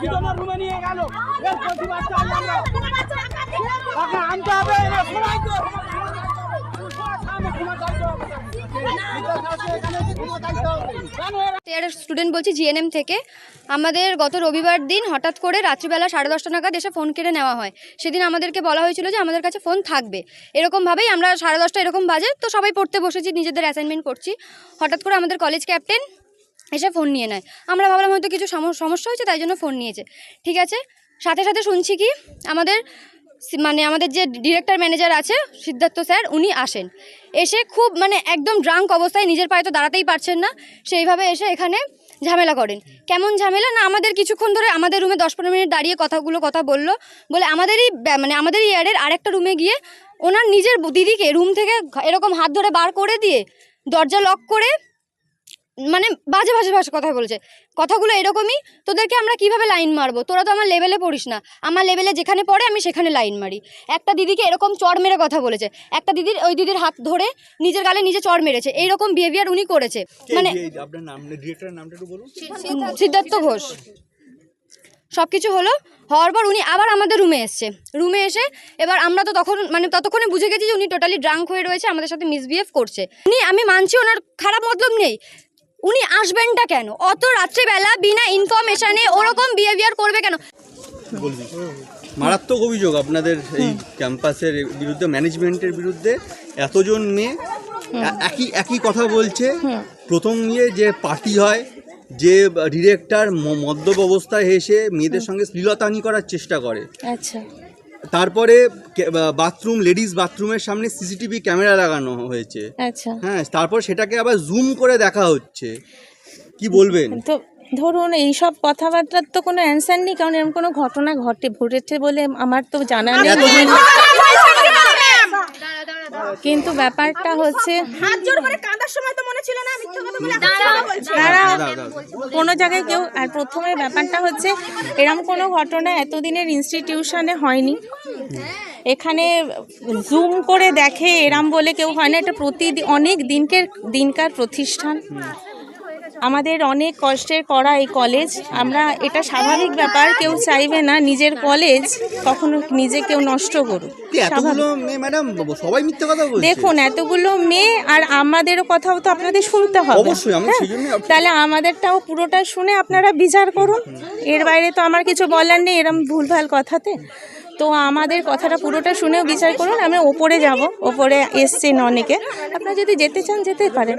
খিদনের রুমে নিয়ে গেল আনতে হবে। স্টুডেন্ট বলছি জিএনএম থেকে। আমাদের গত রবিবার দিন হঠাৎ করে রাত্রিবেলা সাড়ে দশটা নাগাদ এসে ফোন কেড়ে নেওয়া হয়। সেদিন আমাদেরকে বলা হয়েছিল যে আমাদের কাছে ফোন থাকবে। এরকমভাবেই আমরা সাড়ে দশটা এরকম বাজে, তো সবাই পড়তে বসেছি, নিজেদের অ্যাসাইনমেন্ট করছি। হঠাৎ করে আমাদের কলেজ ক্যাপ্টেন এসে ফোন নিয়ে নেয়। আমরা ভাবলাম হয়তো কিছু সম- সমস্যা হয়েছে, তাই জন্য ফোন নিয়েছে। ঠিক আছে? সাথে সাথে শুনছি কি? আমাদের মানে আমাদের যে ডিরেক্টর ম্যানেজার আছে, সিদ্ধার্থ স্যার, উনি আসেন। এসে খুব মানে একদম ড্রাঙ্ক অবস্থায় নিজের পায়ে তো দাঁড়াতেই পারছেন না, সেইভাবে এসে এখানে ঝামেলা করেন। কেমন ঝামেলা? না, আমাদের কিছুক্ষণ ধরে আমাদের রুমে দশ পনেরো মিনিট দাঁড়িয়ে কথাগুলো, কথা বলল, বলে আমাদেরই মানে আমাদেরই ইয়ারের আরেকটা রুমে গিয়ে ওনার নিজের দিদিকে রুম থেকে এরকম হাত ধরে বার করে দিয়ে দরজা লক করে মানে বাজে বাজে ভাষা কথা বলেছে। কথাগুলো এরকমই তোদেরকে আমরা কীভাবে লাইন মারবো? তোরা তো আমার লেভেলে পড়িস না। আমার লেভেলে যেখানে পড়ে আমি সেখানে লাইন মারি। একটা দিদিকে এরকম চড় মেরে কথা বলেছে। একটা দিদির ওই দিদির হাত ধরে নিজের গালে নিজে চড় মেরেছে। এইরকম বিহেভিয়ার উনি করেছে। মানে আপনার নাম ডিরেক্টরের নামটা একটু বলুন। সিদ্ধার্থ ঘোষ। সব কিছু হলো হওয়ার পর উনি আবার আমাদের রুমে এসছে। রুমে এসে এবার আমরা তো তখন মানে ততক্ষণে বুঝে গেছি যে উনি টোটালি ড্রাঙ্ক হয়ে রয়েছে আমাদের সাথে মিসবিহেভ করছে। উনি আমি মানছি ওনার খারাপ মতলব নেই। উনি আসবেনটা কেন? অত রাত্রেবেলা বিনা ইনফরমেশনে ওরকম বিহেভিয়ার করবে কেন? মারাত্মক অভিযোগ আপনাদের এই ক্যাম্পাসের বিরুদ্ধে ম্যানেজমেন্টের বিরুদ্ধে। এতজন মেয়ে একই একই কথা বলছে। প্রথম নিয়ে যে পার্টি হয় যে ডিরেক্টর মদ্যপ অবস্থায় এসে মেয়েদের সঙ্গে শ্লীলতানি করার চেষ্টা করে। আচ্ছা। তারপরে বাথরুম লেডিস বাথরুমের সামনে সিসিটিভি ক্যামেরা লাগানো হয়েছে। আচ্ছা। হ্যাঁ তারপর সেটাকে আবার জুম করে দেখা হচ্ছে। কি বলবেন? তো ধরুন এইসব কথাবার্তার তো কোনো অ্যান্সার নেই কারণ এরকম কোনো ঘটনা ঘটে ঘটেছে বলে আমার তো জানা নেই। কিন্তু ব্যাপারটা হচ্ছে সময় তো মনে ছিল না মিথ্যা কথা বলে তারা দাঁড়াও, দাঁড়াও। কোনো জায়গায় কেউ আর প্রথমে ব্যাপারটা হচ্ছে এরকম কোনো ঘটনা এতদিনের ইনস্টিটিউশনে হয়নি। এখানে জুম করে দেখে এরাম বলে কেউ হয় না এটা প্রতিদিন অনেক দিনকের দিনকার প্রতিষ্ঠান। আমাদের অনেক কষ্টের করা এই কলেজ আমরা এটা স্বাভাবিক ব্যাপার কেউ চাইবে না নিজের কলেজ কখনো নিজে কেউ নষ্ট করুক। দেখুন এতগুলো মেয়ে আর আমাদেরও কথাও তো আপনাদের শুনতে হবে। হ্যাঁ? তাহলে আমাদেরটাও পুরোটা শুনে আপনারা বিচার করুন। এর বাইরে তো আমার কিছু বলার নেই এরম ভুলভাল কথাতে। তো আমাদের কথাটা পুরোটা শুনেও বিচার করুন আমি ওপরে যাব ওপরে এসছেন অনেকে। আপনারা যদি যেতে চান যেতে পারেন।